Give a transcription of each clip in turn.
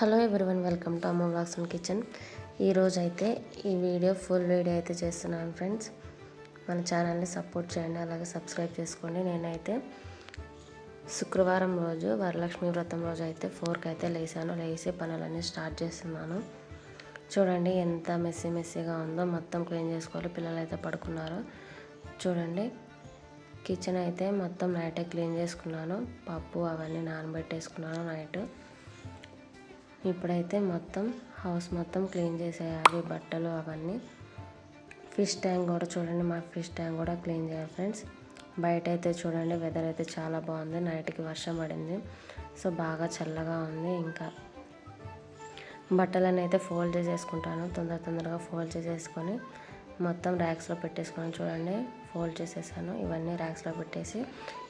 Hello everyone welcome to Amma vlogs and kitchen. ఈరోజు అయితే ఈ వీడియో ఫుల్ వీడియో అయితే చేస్తున్నాను ఫ్రెండ్స్. మన ఛానల్ని సపోర్ట్ చేయండి అలాగే సబ్స్క్రైబ్ చేసుకోండి. నేనైతే శుక్రవారం రోజు వరలక్ష్మి వ్రతం రోజు అయితే ఫోర్కి అయితే లేసాను. లేచి పనులన్నీ స్టార్ట్ చేస్తున్నాను. చూడండి ఎంత మెస్సీ మెస్సీగా ఉందో మొత్తం క్లీన్ చేసుకోవాలి. పిల్లలు అయితే పడుకున్నారు. చూడండి కిచెన్ అయితే మొత్తం నైటే క్లీన్ చేసుకున్నాను. పప్పు అవన్నీ నానబెట్టేసుకున్నాను నైట్. ఇప్పుడైతే మొత్తం హౌస్ మొత్తం క్లీన్ చేసేయాలి బట్టలు అవన్నీ. ఫిష్ ట్యాంక్ కూడా చూడండి మా ఫిష్ ట్యాంక్ కూడా క్లీన్ చేయాలి ఫ్రెండ్స్. బయట అయితే చూడండి వెదర్ అయితే చాలా బాగుంది. నైట్కి వర్షం పడింది. సో బాగా చల్లగా ఉంది ఇంకా. బట్టలను అయితే ఫోల్డ్ చేసేసుకుంటాను. తొందర తొందరగా ఫోల్డ్ చేసేసుకొని మొత్తం ర్యాక్స్లో పెట్టేసుకొని చూడండి. ఫోల్డ్ చేసేసాను. ఇవన్నీ ర్యాక్స్లో పెట్టేసి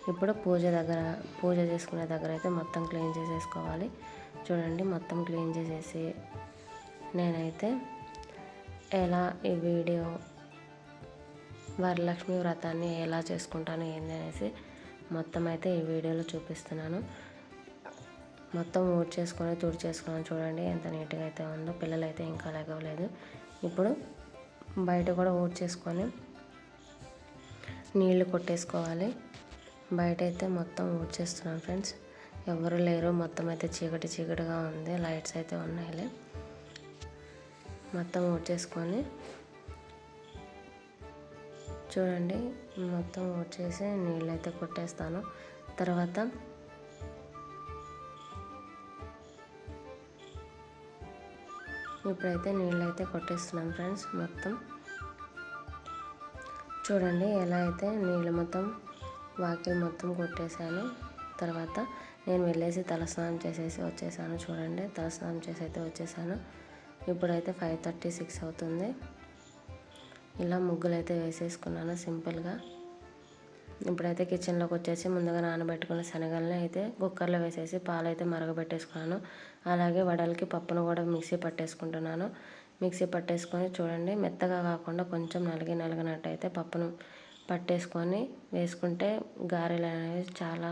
ఇప్పుడు పూజ దగ్గర పూజ చేసుకునే దగ్గర అయితే మొత్తం క్లీన్ చేసేసుకోవాలి. చూడండి మొత్తం క్లీన్ చేసేసి నేనైతే ఎలా ఈ వీడియో వరలక్ష్మి వ్రతాన్ని ఎలా చేసుకుంటాను ఏంది అనేసి మొత్తం అయితే ఈ వీడియోలో చూపిస్తున్నాను. మొత్తం ఊడ్ చేసుకొని తుడి చేసుకున్నాను చూడండి ఎంత నీట్గా అయితే ఉందో. పిల్లలు అయితే ఇంకా లేగవలేదు. ఇప్పుడు బయట కూడా ఊడ్ చేసుకొని నీళ్ళు కొట్టేసుకోవాలి. బయట అయితే మొత్తం ఊడ్ చేస్తున్నాను ఫ్రెండ్స్. ఎవరు లేరు. మొత్తం అయితే చీకటి చీకటిగా ఉంది. లైట్స్ అయితే ఉన్నాయిలే మొత్తం చేసుకొని చూడండి. మొత్తం చేసి నీళ్ళు అయితే కొట్టేస్తాను. తర్వాత ఇప్పుడైతే నీళ్ళు అయితే కొట్టేస్తున్నాను ఫ్రెండ్స్. మొత్తం చూడండి. ఎలా అయితే నీళ్ళు మొత్తం వాకిల్ మొత్తం కొట్టేశాను. తర్వాత నేను వెళ్ళేసి తలస్నానం చేసేసి వచ్చేసాను. చూడండి తలస్నానం చేసి అయితే వచ్చేసాను. ఇప్పుడైతే ఫైవ్ థర్టీ సిక్స్ అవుతుంది. ఇలా ముగ్గులు అయితే వేసేసుకున్నాను సింపుల్గా. ఇప్పుడైతే కిచెన్లోకి వచ్చేసి ముందుగా నానబెట్టుకున్న శనగల్ని అయితే కుక్కర్లో వేసేసి పాలు అయితే మరగబెట్టేసుకున్నాను. అలాగే వడలకి పప్పును కూడా మిక్సీ పట్టేసుకుంటున్నాను. మిక్సీ పట్టేసుకొని చూడండి మెత్తగా కాకుండా కొంచెం నలిగి నలిగినట్టు అయితే పప్పును పట్టేసుకొని వేసుకుంటే గారెలు అనేవి చాలా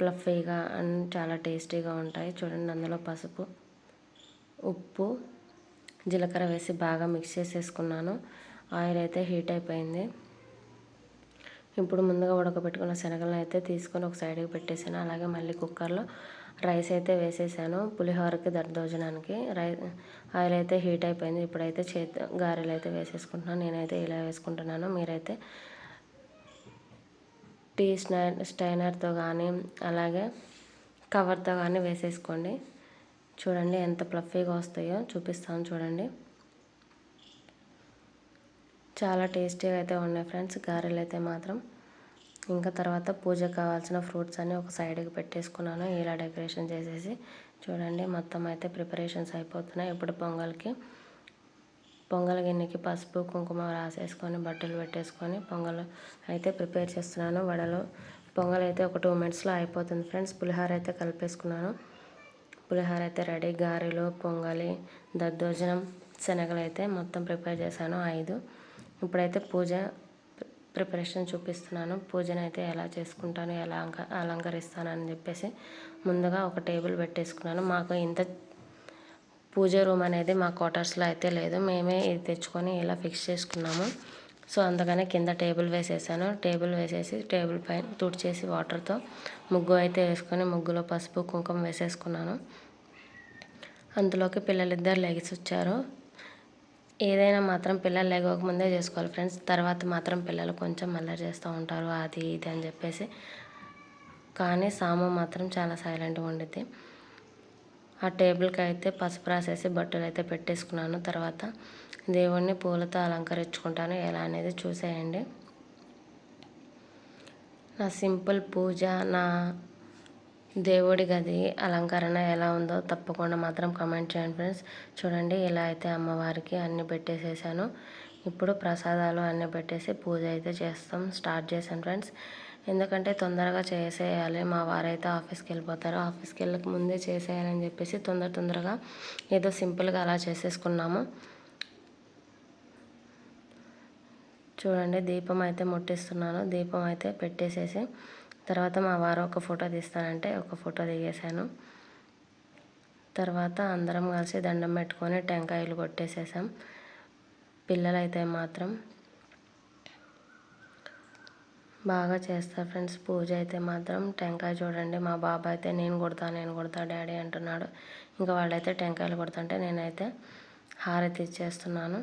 ఫ్లఫీగా అండ్ చాలా టేస్టీగా ఉంటాయి. చూడండి అందులో పసుపు ఉప్పు జీలకర్ర వేసి బాగా మిక్స్ చేసేసుకున్నాను. ఆయిల్ అయితే హీట్ అయిపోయింది. ఇప్పుడు ముందుగా ఉడకబెట్టుకున్న శనగలను అయితే తీసుకొని ఒక సైడ్కి పెట్టేసాను అలాగే మళ్ళీ కుక్కర్లో రైస్ అయితే వేసేసాను పులిహోరకి దర్దోజనానికి రై ఆయిల్ అయితే హీట్ అయిపోయింది. ఇప్పుడైతే చేతి గారెలు అయితే వేసేసుకుంటున్నాను. నేనైతే ఇలా వేసుకుంటున్నాను. మీరైతే టీ స్టై స్టైనర్తో కానీ అలాగే కవర్తో కానీ వేసేసుకోండి. చూడండి ఎంత ప్లఫీగా వస్తాయో చూపిస్తాను చూడండి. చాలా టేస్టీగా అయితే ఉన్నాయి ఫ్రెండ్స్ గారెలు అయితే మాత్రం. ఇంకా తర్వాత పూజకు కావాల్సిన ఫ్రూట్స్ అన్నీ ఒక సైడ్కి పెట్టేసుకున్నాను ఇలా డెకరేషన్ చేసేసి. చూడండి మొత్తం అయితే ప్రిపరేషన్స్ అయిపోతున్నాయి. ఇప్పుడు పొంగల్కి పొంగల్ గిన్నెకి పసుపు కుంకుమ రాసేసుకొని బట్టలు పెట్టేసుకొని పొంగల్ అయితే ప్రిపేర్ చేస్తున్నాను. వడలు పొంగల్ అయితే ఒక టూ మినిట్స్లో అయిపోతుంది ఫ్రెండ్స్. పులిహోర అయితే కలిపేసుకున్నాను. పులిహోర అయితే రెడీ. గారెలు పొంగలి దద్దోజనం శనగలు అయితే మొత్తం ప్రిపేర్ చేశాను. ఐదు. ఇప్పుడైతే పూజ ప్రిపరేషన్ చూపిస్తున్నాను. పూజను అయితే ఎలా చేసుకుంటాను ఎలా అలంకరిస్తాను అని చెప్పేసి ముందుగా ఒక టేబుల్ పెట్టేసుకున్నాను. మాకు ఇంత పూజ రూమ్ అనేది మా క్వార్టర్స్లో అయితే లేదు. మేమే ఇది తెచ్చుకొని ఇలా ఫిక్స్ చేసుకున్నాము. సో అందుకనే కింద టేబుల్ వేసేసాను. టేబుల్ వేసేసి టేబుల్ పైన తుడిచేసి వాటర్తో ముగ్గు అయితే వేసుకొని ముగ్గులో పసుపు కుంకుమ వేసేసుకున్నాను. అందులోకి పిల్లలిద్దరు లెగిసి వచ్చారు. ఏదైనా మాత్రం పిల్లలు లేకపోకముందే చేసుకోవాలి ఫ్రెండ్స్. తర్వాత మాత్రం పిల్లలు కొంచెం అల్లరి చేస్తూ ఉంటారు. అది ఇది అని చెప్పేసి. కానీ సాము మాత్రం చాలా సైలెంట్గా ఉండిద్ది. ఆ టేబుల్కి అయితే పసుపు రాసేసి బట్టలు అయితే పెట్టేసుకున్నాను. తర్వాత దేవుణ్ణి పూలతో అలంకరించుకుంటాను. ఎలా అనేది చూసేయండి. నా సింపుల్ పూజ నా దేవుడి గది అలంకరణ ఎలా ఉందో తప్పకుండా మాత్రం కమెంట్ చేయండి ఫ్రెండ్స్. చూడండి ఇలా అయితే అమ్మవారికి అన్నీ పెట్టేసేసాను. ఇప్పుడు ప్రసాదాలు అన్నీ పెట్టేసి పూజ అయితే చేస్తాం. స్టార్ట్ చేశాను ఫ్రెండ్స్. ఎందుకంటే తొందరగా చేసేయాలి. మా వారైతే ఆఫీస్కి వెళ్ళిపోతారు ఆఫీస్కి వెళ్ళక ముందే చేసేయాలని చెప్పేసి తొందర తొందరగా ఏదో సింపుల్గా అలా చేసేసుకున్నాము. చూడండి దీపం అయితే ముట్టిస్తున్నాను. దీపం అయితే పెట్టేసేసి తర్వాత మా వారు ఒక ఫోటో తీస్తానంటే ఒక ఫోటో దిగేశాను. తర్వాత అందరం కలిసి దండం పెట్టుకొని టెంకాయలు కొట్టేసేసాం. పిల్లలైతే మాత్రం బాగా చేస్తారు ఫ్రెండ్స్. పూజ అయితే మాత్రం టెంకాయ చూడండి. మా బాబా అయితే నేను కొడతా నేను కొడతా డాడీ అంటున్నాడు. ఇంకా వాళ్ళైతే టెంకాయలు కొడుతుంటే నేనైతే హారతి ఇచ్చేస్తున్నాను.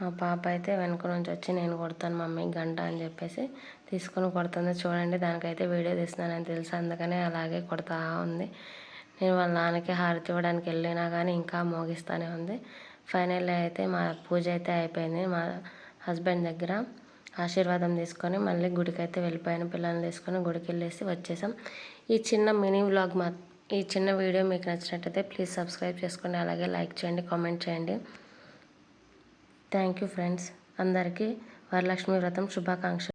మా పాప అయితే వెనక నుంచి వచ్చి నేను కొడతాను మమ్మీ గంట అని చెప్పేసి తీసుకొని కొడుతుంది. చూడండి దానికైతే వీడియో తీస్తున్నానని తెలుసు? అందుకనే అలాగే కొడతా ఉంది. నేను వాళ్ళ నాన్నకి హారతి ఇవ్వడానికి వెళ్ళినా కానీ ఇంకా మోగిస్తూనే ఉంది. ఫైనల్ అయితే మా పూజ అయితే అయిపోయింది. మా హస్బెండ్ దగ్గర ఆశీర్వాదం తీసుకొని మళ్ళీ గుడికి అయితే వెళ్ళిపోయాను. పిల్లల్ని తీసుకొని గుడికి వెళ్ళేసి వచ్చేసాం. ఈ చిన్న మినీ వ్లాగ్ మా ఈ చిన్న వీడియో మీకు నచ్చినట్టయితే ప్లీజ్ సబ్స్క్రైబ్ చేసుకోండి. అలాగే లైక్ చేయండి కామెంట్ చేయండి. Thank you friends. అందరికీ వరలక్ష్మి వ్రతం శుభాకాంక్షలు.